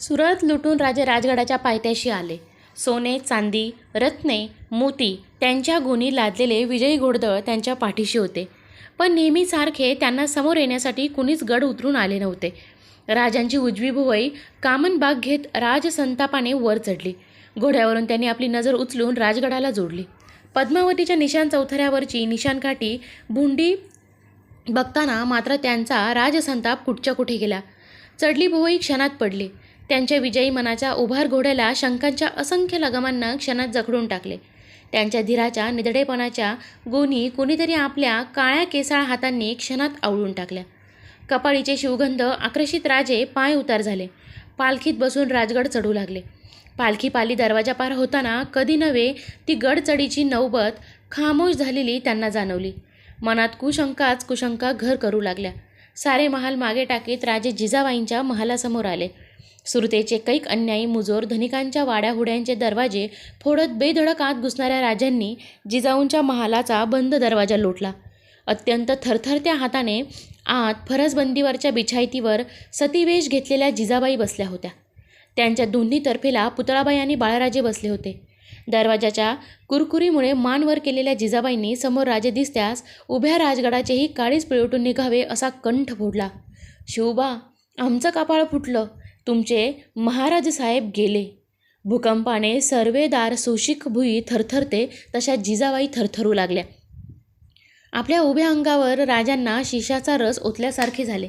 सुरत लुटून राजे राजगडाच्या पायथ्याशी आले. सोने चांदी रत्ने मोती त्यांच्या गुणी लादलेले विजयी घोडदळ त्यांच्या पाठीशी होते. पण नेहमीसारखे त्यांना समोर येण्यासाठी कुणीच गड उतरून आले नव्हते. राजांची उजवी भुवई कामनबाग घेत राजसंतापाने वर चढली. घोड्यावरून त्यांनी आपली नजर उचलून राजगडाला जोडली. पद्मावतीच्या निशाण चौथऱ्यावरची निशाणकाठी भुंडी बघताना मात्र त्यांचा राजसंताप कुठच्या कुठे गेला. चढली भुवई क्षणात पडली. त्यांच्या विजयी मनाच्या उभार घोड्याला शंकांच्या असंख्य लगामांना क्षणात जखडून टाकले. त्यांच्या धीराच्या निधडेपणाच्या गोणी कुणीतरी आपल्या काळ्या केसाळ हातांनी क्षणात आवळून टाकल्या. कपाळीचे शिवगंध आकर्षित राजे पाय उतार झाले. पालखीत बसून राजगड चढू लागले. पालखी पाली दरवाजा पार होताना कधी नव्हे ती गडचढीची नौबत खामोश झालेली त्यांना जाणवली. मनात कुशंकाच कुशंका घर करू लागल्या. सारे महाल मागे टाकीत राजे जिजाबाईंच्या महालासमोर आले. सुरतेचे कैक अन्यायी मुजोर धनिकांच्या वाड्याहुड्यांचे दरवाजे फोडत बेधडक आत घुसणाऱ्या राजांनी जिजाऊंच्या महालाचा बंद दरवाजा लोटला. अत्यंत थरथरत्या हाताने आत फरसबंदीवरच्या बिछायतीवर सतीवेश घेतलेल्या जिजाबाई बसल्या होत्या. त्यांच्या दोन्ही तर्फेला पुतळाबाई आणि बाळराजे बसले होते. दरवाजाच्या कुरकुरीमुळे मानवर केलेल्या जिजाबाईंनी समोर राजे दिसत्यास उभ्या राजगडाचेही काळीच पिळवटून निघावे असा कंठ फोडला. शिवबा आमचं कपाळ फुटलं. तुमचे महाराज साहेब गेले. भूकंपाने सर्वेदार सुशिक भुई थरथरते तशा जिजाबाई थरथरू लागल्या. आपल्या उभ्या अंगावर राजांना शिशाचा रस ओतल्यासारखे झाले.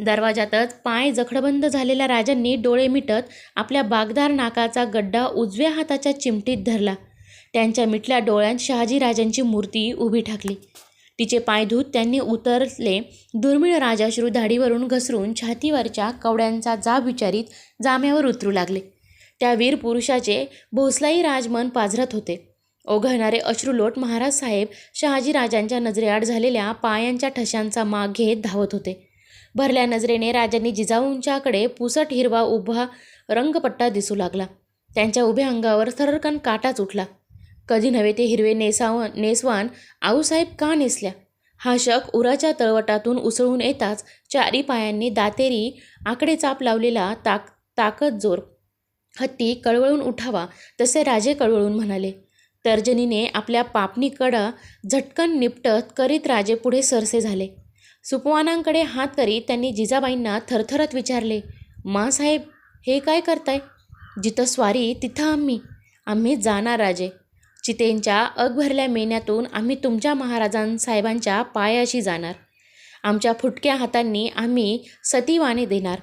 दरवाजातच पाय जखडबंद झालेल्या राजांनी डोळे मिटत आपल्या बागदार नाकाचा गड्डा उजव्या हाताच्या चिमटीत धरला. त्यांच्या मिटल्या डोळ्यात शहाजीराजांची मूर्ती उभी ठाकली. तिचे पाय धूत त्यांनी उतरले. दुर्मिळ राजाश्रू धाडीवरून घसरून छातीवरच्या कवड्यांचा जाब विचारित जाम्यावर उतरू लागले. त्या वीर पुरुषाचे भोसलाई राजमन पाझरत होते. ओघळणारे अश्रुलोट महाराज साहेब शहाजीराजांच्या नजरेआड झालेल्या पायांच्या ठशांचा माग घेत धावत होते. भरल्या नजरेने राजांनी जिजाऊंच्याकडे पुसट हिरवा उभा रंगपट्टा दिसू लागला. त्यांच्या उभ्या अंगावर थरकन काटाच उठला. कधी नव्हे ते हिरवे नेसावन. नेसवान आऊसाहेब का नेसल्या? हा शक उराच्या तळवटातून उसळून येताच चारी पायांनी दातेरी आकडे चाप लावलेला ताक ताकद जोर. हत्ती कळवळून उठावा तसे राजे कळवळून म्हणाले. तर्जनीने आपल्या पापणीकडं झटकन निपटत करीत राजे पुढे सरसे झाले. सुपवानांकडे हात करीत त्यांनी जिजाबाईंना थरथरत विचारले मासाहेब हे काय करताय? जिथं स्वारी तिथं आम्ही. आम्ही जाणार राजे. चितेंच्या अगभरल्या मेन्यातून आम्ही तुमच्या महाराजांसाहेबांच्या पायाशी जाणार. आमच्या फुटक्या हातांनी आम्ही सतीवाने देणार.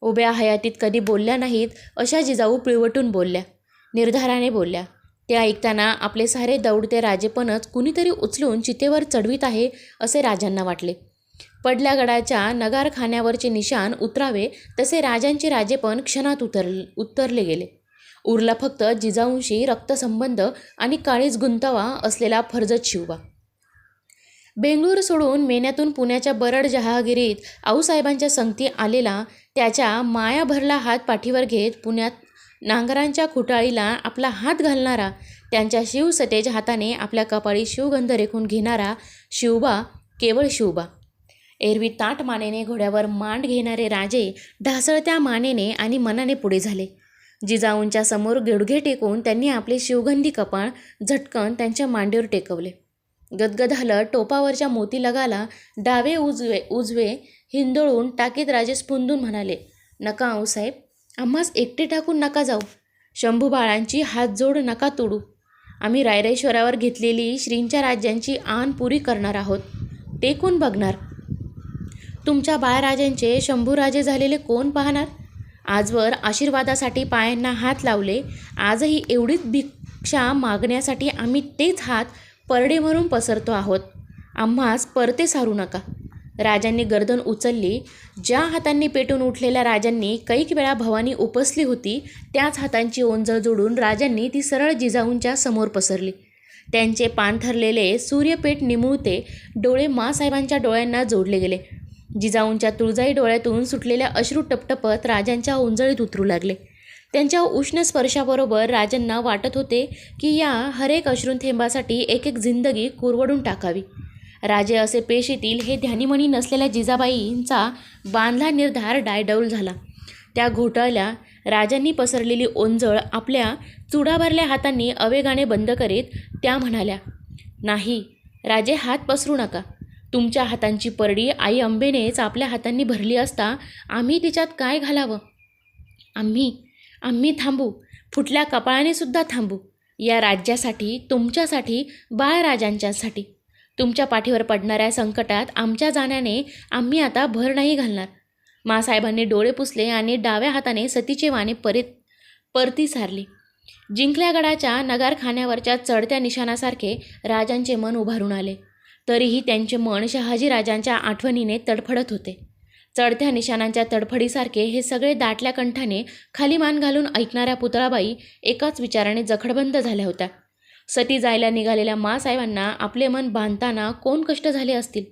उभ्या हयातीत कधी बोलल्या नाहीत अशा जिजाऊ पिळवटून बोलल्या. निर्धाराने बोलल्या ते ऐकताना आपले सारे दौडते राजेपणच कुणीतरी उचलून चितेवर चढवीत आहे असे राजांना वाटले. पडल्या गडाच्या नगारखान्यावरचे निशाण उतरावे तसे राजांचे राजेपण क्षणात उतर उतरले गेले. उरला फक्त जिजाऊंशी रक्तसंबंध आणि काळीच गुंतवा असलेला फर्जत शिवबा. बेंगळूर सोडून मेन्यातून पुण्याच्या बरड जहागिरीत आऊसाहेबांच्या संगती आलेला त्याच्या माया भरला हात पाठीवर घेत पुण्यात नांगरांच्या खुटाळीला आपला हात घालणारा त्यांच्या शिवसतेज हाताने आपल्या कपाळी शिवगंध रेखून घेणारा शिवबा केवळ शिवबा. एरवी ताट मानेने घोड्यावर मांड घेणारे राजे ढासळत्या मानेने आणि मनाने पुढे झाले. जिजाऊंच्या समोर घेडघे टेकून त्यांनी आपले शिवगंधी कपाळ झटकन त्यांच्या मांडीवर टेकवले. गदगद हलत टोपावरच्या मोती लगाला डावे उजवे उजवे हिंदोळून टाकीत राजे स्पुंदून म्हणाले नका आऊसाहेब आम्हास एकटे टाकून नका जाऊ. शंभू बाळांची हातजोड नका तोडू. आम्ही रायरेश्वरावर घेतलेली श्रींच्या राज्यांची आण पुरी करणार आहोत. टेकून बघणार? तुमच्या बाळराजांचे शंभूराजे झालेले कोण पाहणार? आजवर आशीर्वादासाठी पायांना हात लावले. आजही एवढीच भिक्षा मागण्यासाठी आम्ही तेच हात परडेवरून पसरतो आहोत. आम्हास परते सारू नका. राजांनी गर्दन उचलली. ज्या हातांनी पेटून उठलेल्या राजांनी कैक वेळा भवानी उपसली होती त्याच हातांची ओंजळ जोडून राजांनी ती सरळ जिजाऊंच्या समोर पसरली. त्यांचे पान ठरलेले सूर्यपेठ निमुळते डोळे मासाहेबांच्या डोळ्यांना जोडले गेले. जिजाऊंच्या तुळजाई डोळ्यातून सुटलेल्या अश्रू टपटपत राजांच्या ओंजळीत उतरू लागले. त्यांच्या उष्ण स्पर्शाबरोबर राजांना वाटत होते की या हरेक अश्रून थेंबासाठी एक एक जिंदगी कुरवडून टाकावी. राजे असे पेश येतील हे ध्यानीमणी नसलेल्या जिजाबाईंचा बांधला निर्धार डायडौल झाला. त्या घोटाळल्या राजांनी पसरलेली ओंजळ आपल्या चुडाभरल्या हातांनी अवेगाने बंद करीत त्या म्हणाल्या नाही राजे हात पसरू नका. तुमच्या हातांची परडी आई अंबेनेच आपल्या हातांनी भरली असता आम्ही तिच्यात काय घालावं? आम्ही आम्ही थांबू. फुटल्या कपाळाने सुद्धा थांबू. या राज्यासाठी तुमच्यासाठी बाळराजांच्यासाठी. तुमच्या पाठीवर पडणाऱ्या संकटात आमच्या जाण्याने आम्ही आता भर नाही घालणार. मासाहेबांनी डोळे पुसले आणि डाव्या हाताने सतीचे वाणे परीत परती सारली. जिंकल्या गडाच्या नगारखान्यावरच्या चढत्या निशाणासारखे राजांचे मन उभारून आले. तरीही त्यांचे मन शहाजीराजांच्या आठवणीने तडफडत होते. चढत्या निशाणांच्या तडफडीसारखे हे सगळे दाटल्या कंठाने खाली मान घालून ऐकणाऱ्या पुतळाबाई एकाच विचाराने जखडबंद झाल्या होत्या. सती जायला निघालेल्या मासाहेबांना आपले मन बांधताना कोण कष्ट झाले असतील?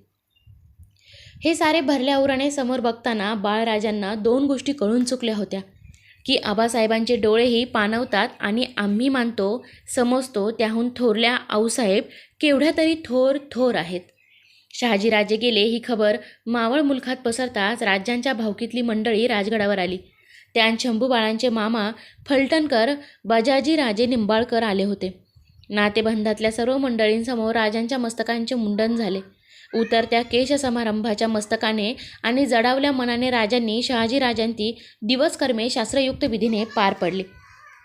हे सारे भरल्या उराने समोर बघताना बाळराजांना दोन गोष्टी कळून चुकल्या होत्या. की आबासाहेबांचे डोळेही पाणवतात आणि आम्ही मानतो समजतो त्याहून थोरल्या आऊसाहेब केवढ्या तरी थोर थोर आहेत. शहाजीराजे गेले ही खबर मावळ मुलखात पसरताच राज्यांच्या भावकीतली मंडळी राजगडावर आली. त्यात शंभूबाळांचे मामा फलटणकर बजाजी राजे निंबाळकर आले होते. नातेबंधातल्या सर्व मंडळींसमोर राजांच्या मस्तकांचे मुंडन झाले. उतरत्या केश समारंभाच्या मस्तकाने आणि जडावल्या मनाने राजांनी शहाजीराजांती दिवसकर्मे शास्त्रयुक्त विधीने पार पडली.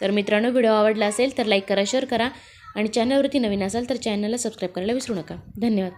तर मित्रांनो व्हिडिओ आवडला असेल तर लाईक करा शेअर करा आणि चॅनलवरती नवीन असाल तर चॅनलला सबस्क्राईब करायला विसरू नका. धन्यवाद.